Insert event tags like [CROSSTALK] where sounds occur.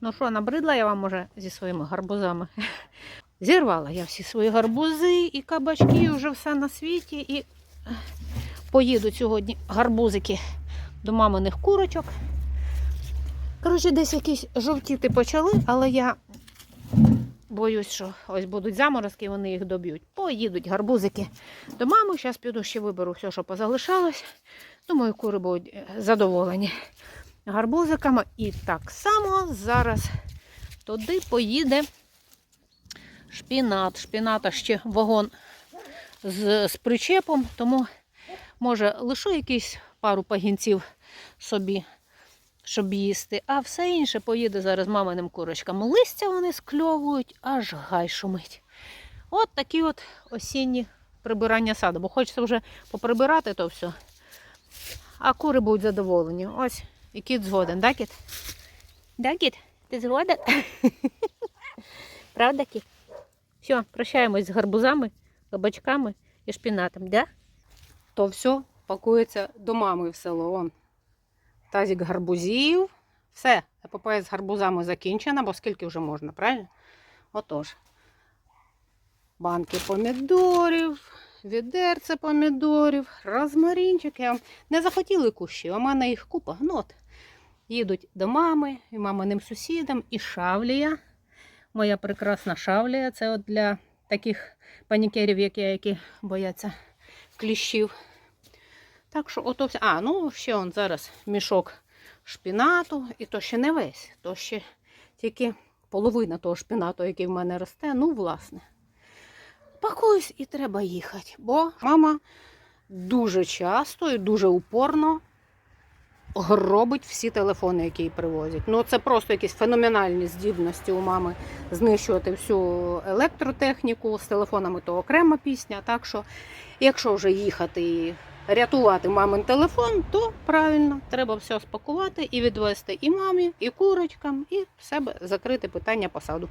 Ну що, набридла я вам може зі своїми гарбузами. [LAUGHS] Зірвала я всі свої гарбузи і кабачки, і вже все на світі. І поїдуть сьогодні гарбузики до маминих курочок. Коротше, десь якісь жовтіти почали, але я боюсь, що ось будуть заморозки, вони їх доб'ють. Поїдуть гарбузики до мами. Зараз піду ще виберу все, що позалишалось. Думаю, кури будуть е, задоволені гарбузиками. І так само зараз туди поїде шпінат. Шпіната ще вагон з, з причепом, тому може лишу якісь пару пагінців собі, щоб їсти, а все інше поїде зараз маминим курочкам. Листя вони скльовують, аж гай шумить. От такі от осінні прибирання саду, бо хочеться вже поприбирати то все. А кури будуть задоволені. Ось і кіт згоден, да, кіт? Да, кіт? Ти згоден? [LAUGHS] Правда, кіт? Все, прощаємось з гарбузами, кабачками і шпінатом, да? То все пакується до мами в село. Вон. Тазик гарбузів. Все, епопея з гарбузами закінчена, бо скільки вже можна, правильно? Отож. Банки помідорів, відерце помідорів, розмарінчик. Не захотіли кущі, у мене їх купа. Ну от. Їдуть до мами і маминим сусідам, і шавлія. Моя прекрасна шавлія. Це от для таких панікерів, як я, які бояться кліщів. Так що ото все. А, ну ще он зараз мішок шпінату, і то ще не весь, то ще тільки половина того шпінату, який в мене росте. Ну, власне. Пакуюсь і треба їхати, бо мама дуже часто і дуже упорно гробить всі телефони, які їй привозять. Ну, це просто якісь феноменальні здібності у мами знищувати всю електротехніку з телефонами, то окрема пісня. Так що, якщо вже їхати і рятувати мамин телефон, то правильно, треба все спакувати і відвести і мамі, і курочкам, і в себе закрити питання посаду.